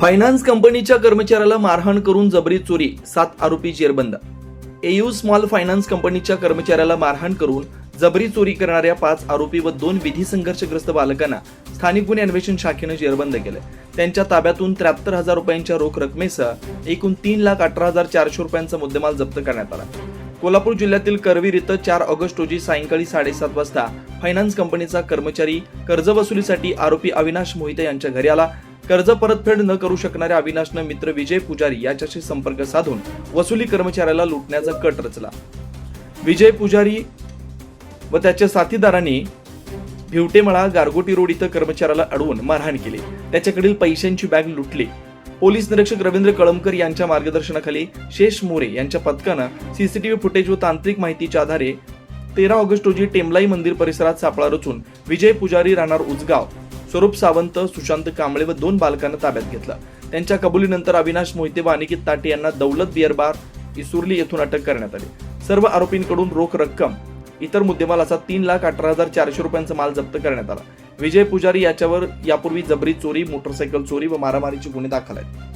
Finance कंपनीच्या कर्मचाऱ्याला मारहाण करून जबरी चोरी सात आरोपी जेरबंद. एयू स्मॉल फायनान्स कंपनीच्या कर्मचाऱ्याला मारहाण करून जबरी चोरी करणाऱ्या पाच आरोपी व दोन विधी संघर्षग्रस्त बालकांना स्थानिक गुन्हे अन्वेषण शाखेनं जेरबंद केलं त्यांच्या ताब्यातून त्र्याहत्तर हजार रुपयांच्या रोख रकमेसह एकूण तीन लाख अठरा हजार चारशे रुपयांचा मुद्देमाल जप्त करण्यात आला. कोल्हापूर जिल्ह्यातील करवीर इथं चार ऑगस्ट रोजी सायंकाळी साडेसात वाजता फायनान्स कंपनीचा कर्मचारी कर्ज वसुलीसाठी आरोपी अविनाश मोहिते यांच्या घरी आला. कर्ज परतफेड न करू शकणाऱ्या अविनाशनं मित्र विजय पुजारी याच्याशी संपर्क साधून वसुली कर्मचाऱ्याला लुटण्याचा कट रचला. विजय पुजारी व त्याच्या साथीदारांनी भिवटेमळा गारगोटी रोड इथं कर्मचाऱ्याला अडवून मारहाण केली. त्याच्याकडील पैशांची बॅग लुटली. पोलीस निरीक्षक रवींद्र कळमकर यांच्या मार्गदर्शनाखाली शेष मोरे यांच्या पथकानं सीसीटीव्ही फुटेज व तांत्रिक माहितीच्या आधारे तेरा ऑगस्ट रोजी टेमलाई मंदिर परिसरात सापळा रचून विजय पुजारी राहणार उजगाव स्वरूप सावंत सुशांत कांबळे व दोन बालकांना ताब्यात घेतलं. त्यांच्या कबुलीनंतर अविनाश मोहिते व अनिकेत ताटे यांना दौलत बियर बार येथून अटक करण्यात आली. सर्व आरोपींकडून रोख रक्कम इतर मुद्देमाल असा तीन लाख अठरा हजार चारशे रुपयांचा माल जप्त करण्यात आला. विजय पुजारी याच्यावर यापूर्वी जबरी चोरी मोटरसायकल चोरी व मारामारीचे गुन्हे दाखल आहेत.